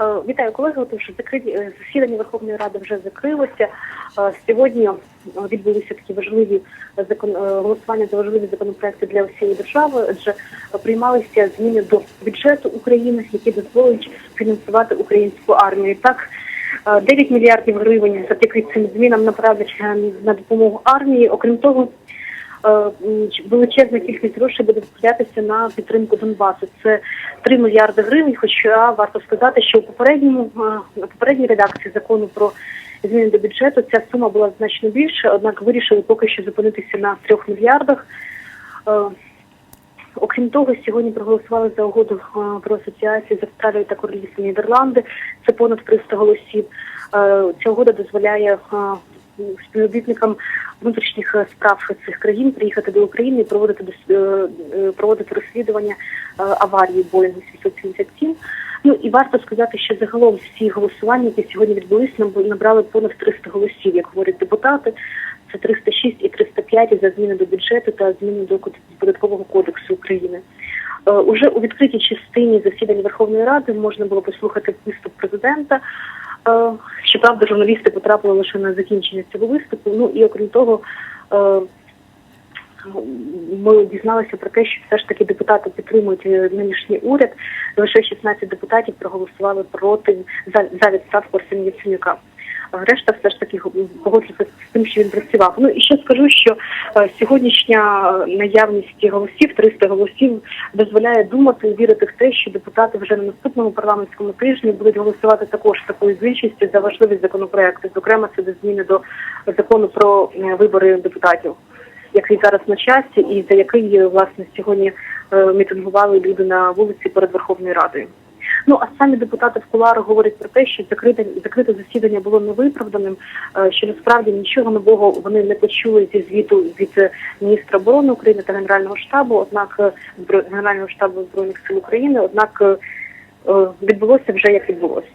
Е, Вітаю колеги. Отож, закриті е, засідання Верховної Ради вже закрилося. Е, Сьогодні відбулися такі важливі закон голосування за важливі законопроекти для всієї держави. Адже приймалися зміни до бюджету України, які дозволять фінансувати українську армію. Так. е, 9 мільярдів гривень завдяки цим змінам направлять на допомогу армії. Окрім того, величезна кількість грошей буде виділятися на підтримку Донбасу. Це 3 мільярди гривень. Хоча варто сказати, що у попередньому е, у попередній редакції закону про зміни до бюджету ця сума була значно більша, однак вирішили поки що зупинитися на 3 мільярдах. Е, Окрім того, сьогодні проголосували за угоду е, про асоціацію з Австралією та Королівством Нідерланди. Це понад 300 голосів. Е, Ця угода дозволяє е, співробітникам внутрішніх е, справ цих країн приїхати до України і проводити е, е, проводити розслідування аварії Боїнгу 777. Ну і варто сказати, що загалом всі голосування, які сьогодні відбулись, наб- набрали понад 300 голосів, як говорять депутати. Це 306 і 305 за зміни до бюджету та зміни до податкового кодексу України. Уже у відкритій частині засідання Верховної Ради можна було послухати виступ президента. Щоправда, журналісти потрапили лише на закінчення цього виступу. Ну і окрім того, е, ми дізналися про те, що все ж таки депутати підтримують е, нинішній уряд. Лише 16 депутатів проголосували проти за, за відставку Арсенія Яценюка. Решта все ж таки погоджується з тим, що він працював. Ну і ще скажу, що е, сьогоднішня наявність голосів, 300 голосів, дозволяє думати і вірити в те, що депутати вже на наступному парламентському тижні будуть голосувати також такою більшістю за важливі законопроекти. Зокрема, це до зміни до закону про е, вибори депутатів, який зараз на часі, і за який власне сьогодні е, мітингували люди на вулиці перед Верховною Радою. Ну а самі депутати в куларах говорять про те, що закрите закрите засідання було невиправданим, е, що насправді нічого нового вони не почули зі звіту від е, міністра оборони України та генерального штабу, однак е, генерального штабу збройних сил України, однак відбулося вже як відбулося.